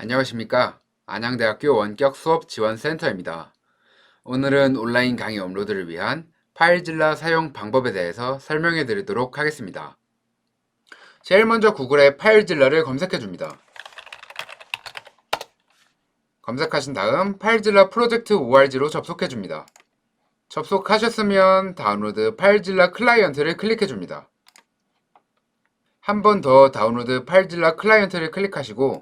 안녕하십니까. 안양대학교 원격 수업 지원센터입니다. 오늘은 온라인 강의 업로드를 위한 파일질러 사용 방법에 대해서 설명해 드리도록 하겠습니다. 제일 먼저 구글에 파일질러를 검색해 줍니다. 검색하신 다음 파일질러 프로젝트 ORG로 접속해 줍니다. 접속하셨으면 다운로드 파일질러 클라이언트를 클릭해 줍니다. 한 번 더 다운로드 파일질러 클라이언트를 클릭하시고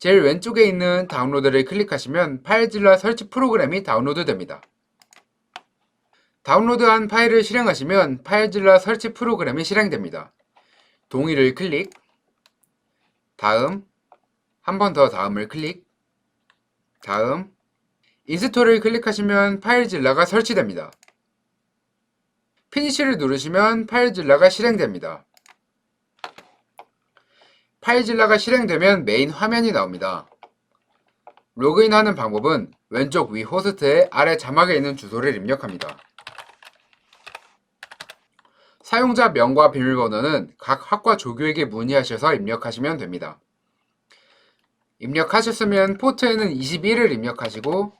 제일 왼쪽에 있는 다운로드를 클릭하시면 파일질러 설치 프로그램이 다운로드 됩니다. 다운로드한 파일을 실행하시면 파일질러 설치 프로그램이 실행됩니다. 동의를 클릭, 다음, 한 번 더 다음을 클릭, 다음, 인스톨을 클릭하시면 파일질러가 설치됩니다. 피니시를 누르시면 파일질러가 실행됩니다. 파일질러가 실행되면 메인 화면이 나옵니다. 로그인하는 방법은 왼쪽 위 호스트의 아래 자막에 있는 주소를 입력합니다. 사용자 명과 비밀번호는 각 학과 조교에게 문의하셔서 입력하시면 됩니다. 입력하셨으면 포트에는 21을 입력하시고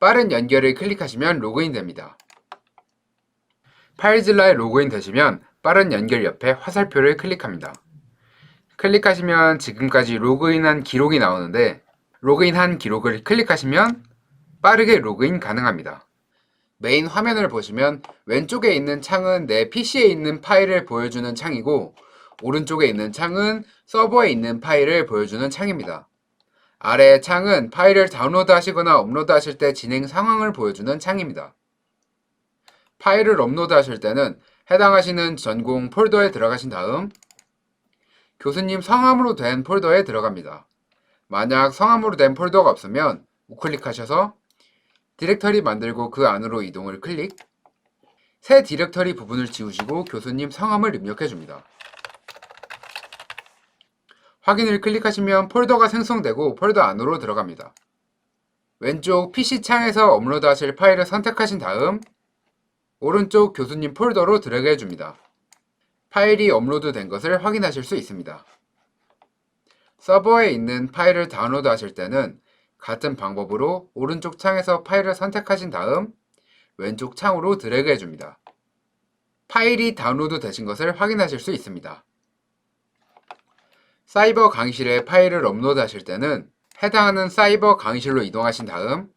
빠른 연결을 클릭하시면 로그인 됩니다. 파일질러에 로그인 되시면 빠른 연결 옆에 화살표를 클릭합니다. 클릭하시면 지금까지 로그인한 기록이 나오는데 로그인한 기록을 클릭하시면 빠르게 로그인 가능합니다. 메인 화면을 보시면 왼쪽에 있는 창은 내 PC에 있는 파일을 보여주는 창이고 오른쪽에 있는 창은 서버에 있는 파일을 보여주는 창입니다. 아래의 창은 파일을 다운로드 하시거나 업로드 하실 때 진행 상황을 보여주는 창입니다. 파일을 업로드 하실 때는 해당하시는 전공 폴더에 들어가신 다음 교수님 성함으로 된 폴더에 들어갑니다. 만약 성함으로 된 폴더가 없으면 우클릭하셔서 디렉터리 만들고 그 안으로 이동을 클릭 새 디렉터리 부분을 지우시고 교수님 성함을 입력해 줍니다. 확인을 클릭하시면 폴더가 생성되고 폴더 안으로 들어갑니다. 왼쪽 PC 창에서 업로드 하실 파일을 선택하신 다음 오른쪽 교수님 폴더로 드래그 해 줍니다. 파일이 업로드 된 것을 확인하실 수 있습니다. 서버에 있는 파일을 다운로드 하실 때는 같은 방법으로 오른쪽 창에서 파일을 선택하신 다음 왼쪽 창으로 드래그 해줍니다. 파일이 다운로드 되신 것을 확인하실 수 있습니다. 사이버 강의실에 파일을 업로드 하실 때는 해당하는 사이버 강의실로 이동하신 다음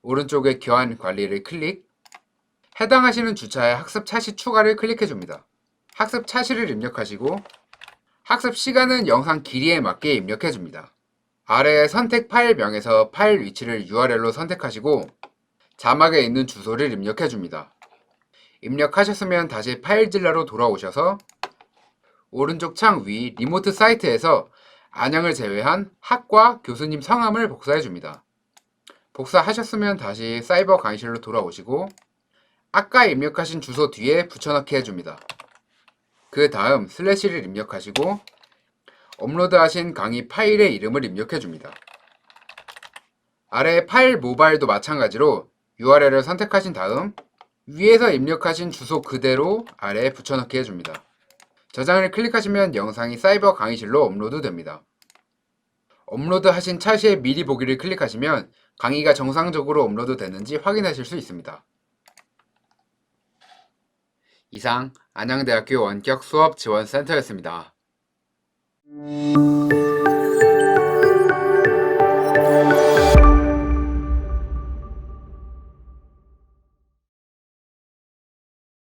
오른쪽에 교환 관리를 클릭 해당하시는 주차에 학습 차시 추가를 클릭해 줍니다. 학습 차시를 입력하시고 학습 시간은 영상 길이에 맞게 입력해 줍니다. 아래 선택 파일 명에서 파일 위치를 URL로 선택하시고 자막에 있는 주소를 입력해 줍니다. 입력하셨으면 다시 파일 질러로 돌아오셔서 오른쪽 창 위 리모트 사이트에서 안양을 제외한 학과 교수님 성함을 복사해 줍니다. 복사하셨으면 다시 사이버 강의실로 돌아오시고 아까 입력하신 주소 뒤에 붙여넣기 해줍니다. 그 다음 슬래시를 입력하시고 업로드하신 강의 파일의 이름을 입력해 줍니다. 아래 파일 모바일도 마찬가지로 URL을 선택하신 다음 위에서 입력하신 주소 그대로 아래에 붙여넣기 해줍니다. 저장을 클릭하시면 영상이 사이버 강의실로 업로드 됩니다. 업로드 하신 차시에 미리 보기를 클릭하시면 강의가 정상적으로 업로드 되는지 확인하실 수 있습니다. 이상 안양대학교 원격 수업 지원센터였습니다.